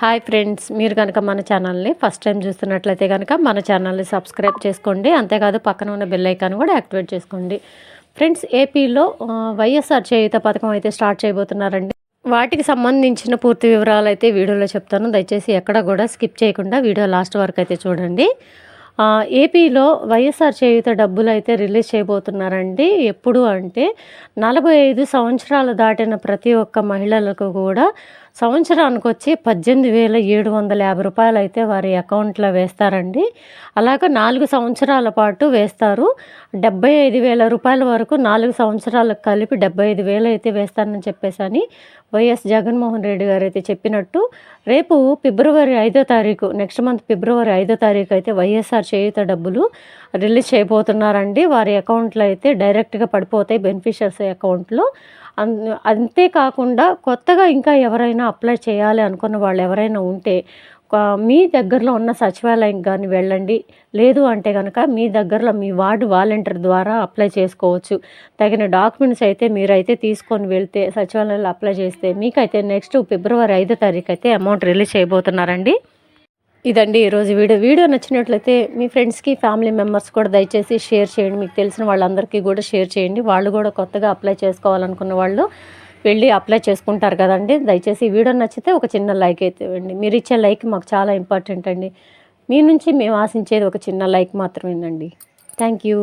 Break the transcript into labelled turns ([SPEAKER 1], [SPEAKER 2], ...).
[SPEAKER 1] Hi friends మీరు కనుక మన ఛానల్ని ఫస్ట్ టైం చూస్తున్నట్లయితే కనుక మన ఛానల్ని సబ్స్క్రైబ్ చేసుకోండి. అంతేకాదు పక్కన ఉన్న బెల్ ఐకాన్ కూడా యాక్టివేట్ చేసుకోండి. ఫ్రెండ్స్ ఏపీలో వైఎస్ఆర్ చేయుత పథకం అయితే స్టార్ట్ చేయబోతున్నారండి. వాటికి సంబంధించిన పూర్తి వివరాలు అయితే వీడియోలో చెప్తాను. దయచేసి ఎక్కడ కూడా స్కిప్ చేయకుండా వీడియో లాస్ట్ వరకు అయితే చూడండి. ఏపీలో వైఎస్ఆర్ చేయుత డబ్బులు అయితే రిలీజ్ చేయబోతున్నారండి. ఎప్పుడు అంటే నలభై ఐదు సంవత్సరాలు దాటిన ప్రతి ఒక్క మహిళలకు కూడా సంవత్సరానికి వచ్చి పద్దెనిమిది వేల ఏడు వందల యాభై రూపాయలు అయితే వారి అకౌంట్లో వేస్తారండి. అలాగే నాలుగు సంవత్సరాల పాటు వేస్తారు. డెబ్బై ఐదు వేల రూపాయల వరకు నాలుగు సంవత్సరాలకు కలిపి డెబ్బై ఐదు వేలు అయితే వేస్తానని చెప్పేసి అని వైఎస్ జగన్మోహన్ రెడ్డి గారు అయితే చెప్పినట్టు రేపు ఫిబ్రవరి ఐదో తారీఖు నెక్స్ట్ మంత్ ఫిబ్రవరి ఐదో తారీఖు అయితే వైఎస్ఆర్ చేయుత డబ్బులు రిలీజ్ చేయబోతున్నారండి. వారి అకౌంట్లో అయితే డైరెక్ట్గా పడిపోతాయి బెనిఫిషియర్స్ అకౌంట్లో. అంతేకాకుండా కొత్తగా ఇంకా ఎవరైనా అప్లై చేయాలి అనుకున్న వాళ్ళు ఎవరైనా ఉంటే మీ దగ్గరలో ఉన్న సచివాలయం కానీ వెళ్ళండి. లేదు అంటే కనుక మీ దగ్గరలో మీ వార్డు వాలంటీర్ ద్వారా అప్లై చేసుకోవచ్చు. తగిన డాక్యుమెంట్స్ అయితే మీరైతే తీసుకొని వెళ్తే సచివాలయంలో అప్లై చేస్తే మీకైతే నెక్స్ట్ ఫిబ్రవరి ఐదో తారీఖు అయితే అమౌంట్ రిలీజ్ చేయబోతున్నారండి. ఇదండి ఈరోజు వీడియో. వీడియో నచ్చినట్లయితే మీ ఫ్రెండ్స్కి ఫ్యామిలీ మెంబర్స్ కూడా దయచేసి షేర్ చేయండి. మీకు తెలిసిన వాళ్ళందరికీ కూడా షేర్ చేయండి. వాళ్ళు కూడా కొత్తగా అప్లై చేసుకోవాలనుకున్న వాళ్ళు వెళ్ళి అప్లై చేసుకుంటారు కదండి. దయచేసి వీడియో నచ్చితే ఒక చిన్న లైక్ అయితే ఇవ్వండి. మీరు ఇచ్చే లైక్ మాకు చాలా ఇంపార్టెంట్ అండి. మీ నుంచి మేము ఆశించేది ఒక చిన్న లైక్ మాత్రమేనండి. Thank you